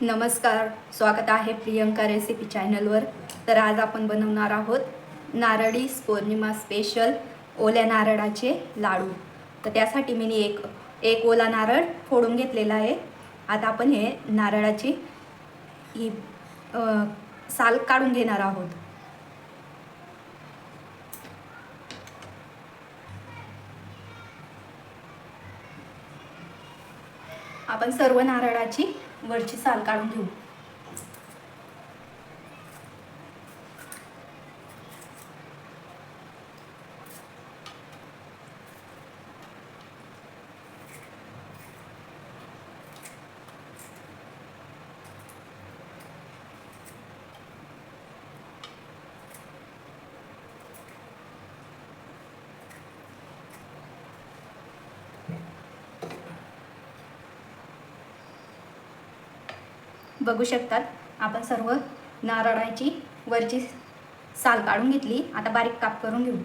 नमस्कार स्वागत आहे प्रियंका रेसिपी चॅनलवर. तर आज आपण बनवणार आहोत नारळी पौर्णिमा स्पेशल ओल्या नारळाचे लाडू. तर त्यासाठी मी एक एक ओला नारळ फोडून घेतलेला आहे. आता आपण हे नारळाची ही साल काढून घेणार आहोत. आपण सर्व नारळाची वरची साल काढून घेऊ. बघू शकतात. आपण सर्व नारळाची वरची साल काढून घेतली. आता बारीक काप करून घेऊ.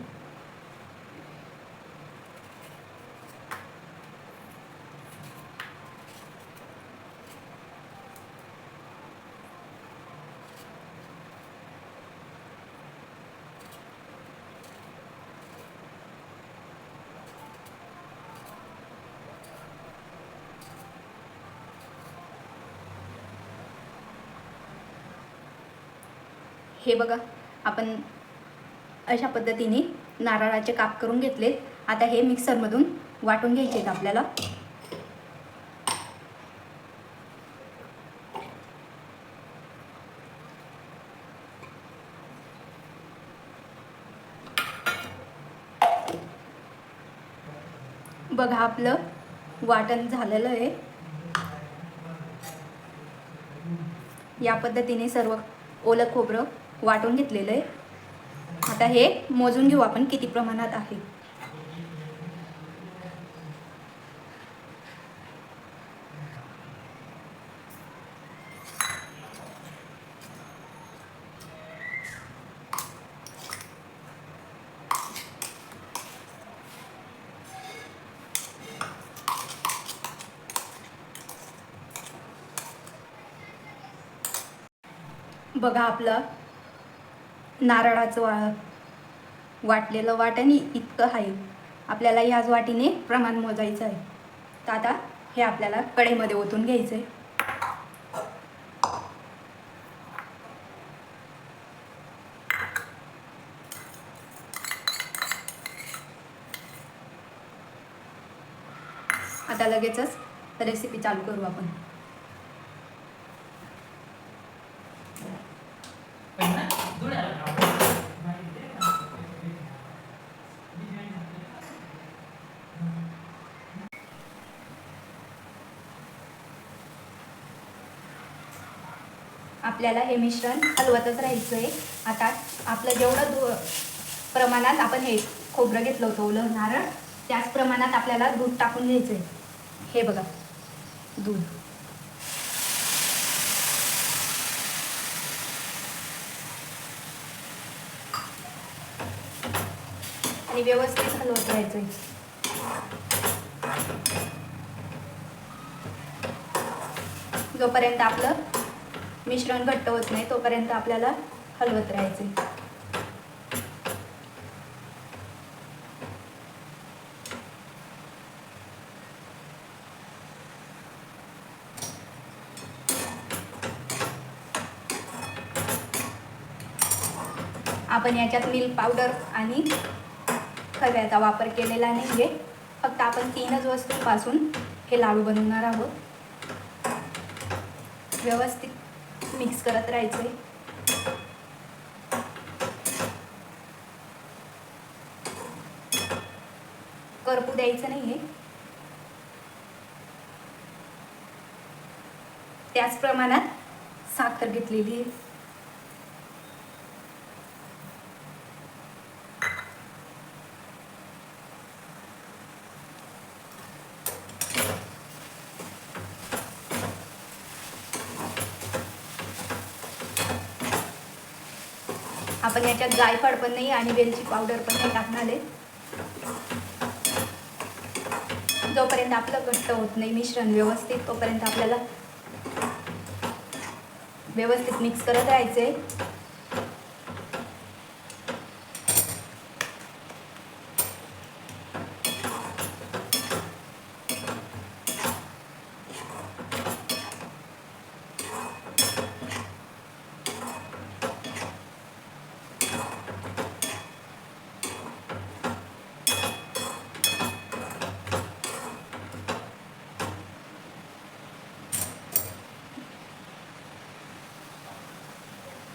हे बघा आपण अशा पद्धतीने नारळाचे काप करून घेतले. आता हे मिक्सरमधून वाटून घ्यायचे आहेत आपल्याला. बघा आपलं वाटण झालेलं आहे. या पद्धतीने सर्व ओलं खोबरं वाटून घेतलेलं आहे आता हे मोजून घेऊ आपण किती प्रमाणात आहे. बघा आपलं नारळाचं वा वाटलेलं वाटणी इतकं आहे आपल्याला ह्याच वाटीने प्रमाण मोजायचं आहे. तर आता हे आपल्याला कडेमध्ये ओतून घ्यायचं आहे आता लगेचच रेसिपी चालू करू आपण. आपल्याला हे मिश्रण हलवतच राहायचं आहे आता आपलं जेवढं दू प्रमाणात आपण हे खोबरं घेतलं होतं ओलं नारळ त्याच प्रमाणात आपल्याला दूध टाकून घ्यायचं आहे हे बघा दूध. आणि व्यवस्थित हलवत राहायचं आहे जोपर्यंत आपलं मिश्रण घट्ट होत नाही तोपर्यंत आपल्याला हलवत राहायचे. आपण याच्यात मिल्क पावडर आणि खव्याचा वापर केलेला नाही आहे फक्त आपण तीनच वस्तूंपासून हे लाडू बनवणार आहोत. व्यवस्थित. मिक्स करत राहायचं आहे करपू द्यायचं नाही आहे त्याच प्रमाणात साखर घेतलेली आहे. आपण याच्यात जायफळ पण नाही आणि वेलची पावडर पण नाही टाकणार आहे. जोपर्यंत आपलं घट्ट होत नाही मिश्रण व्यवस्थित तोपर्यंत आपल्याला व्यवस्थित मिक्स करत राहायचे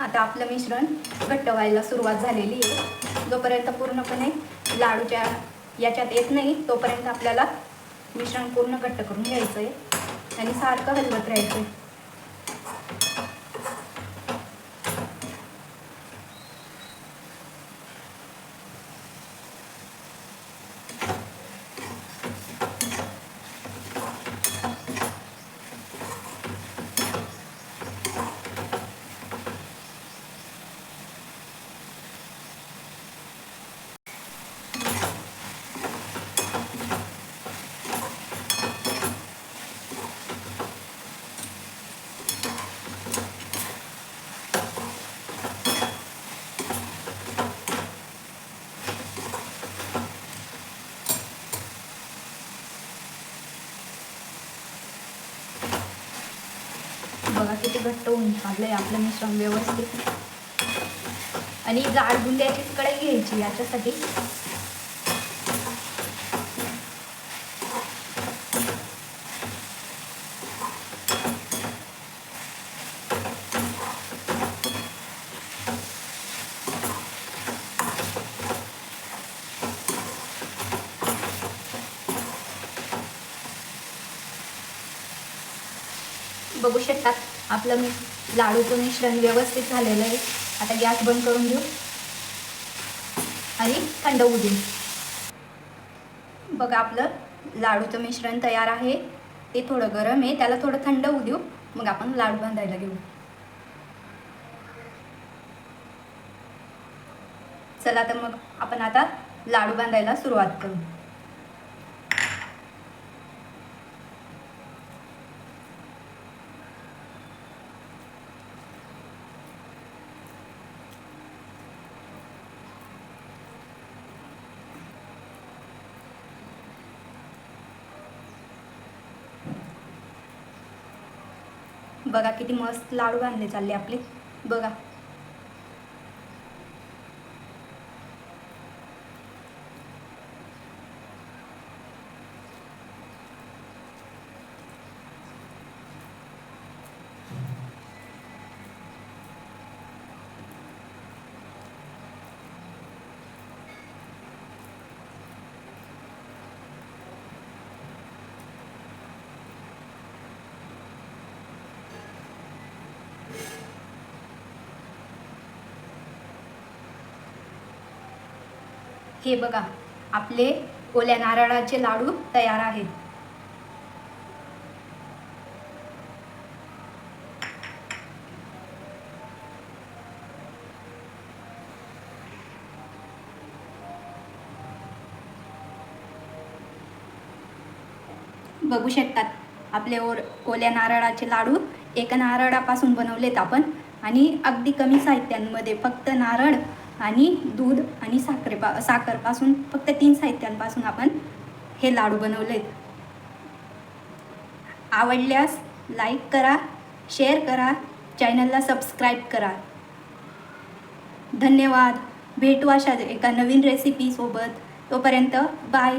आता आपलं मिश्रण घट्ट व्हायला सुरुवात झालेली आहे. जोपर्यंत पूर्णपणे लाडूच्या याच्यात येत नाही तोपर्यंत आपल्याला मिश्रण पूर्ण घट्ट करून घ्यायचं आहे आणि सारखं हलवत राहायचं आहे बघा घट्ट होऊन चाललंय आपलं मिश्रण व्यवस्थित. आणि जाड बुंद्याचीच कढई घ्यायची याच्यासाठी. बघू शकतात. आपलं मी लाडूचं मिश्रण व्यवस्थित झालेलं आहे. आता गॅस बंद करून घेऊ. आणि थंड होऊ देऊ. बघा आपलं लाडूचं मिश्रण तयार आहे. ते थोडं गरम आहे. त्याला थोडं थंड होऊ देऊ. मग आपण लाडू बांधायला घेऊ. चला तर मग आपण आता लाडू बांधायला सुरुवात करू. बघा किती मस्त लाडू बांधले चालले आपले. बघा. हे बघा आपले ओल्या नारळाचे लाडू तयार आहेत. बघू शकतात आपले ओर ओल्या नारळाचे लाडू एका नारळापासून बनवलेत आपण. आणि अगदी कमी साहित्यांमध्ये फक्त नारळ आणि दूध आणि साखरेपा साखरपासून फक्त तीन साहित्यांपासून आपण हे लाडू बनवलेत. आवडल्यास लाईक करा शेअर करा चॅनलला सबस्क्राईब करा. धन्यवाद. भेटू अशा एका नवीन रेसिपीसोबत तोपर्यंत बाय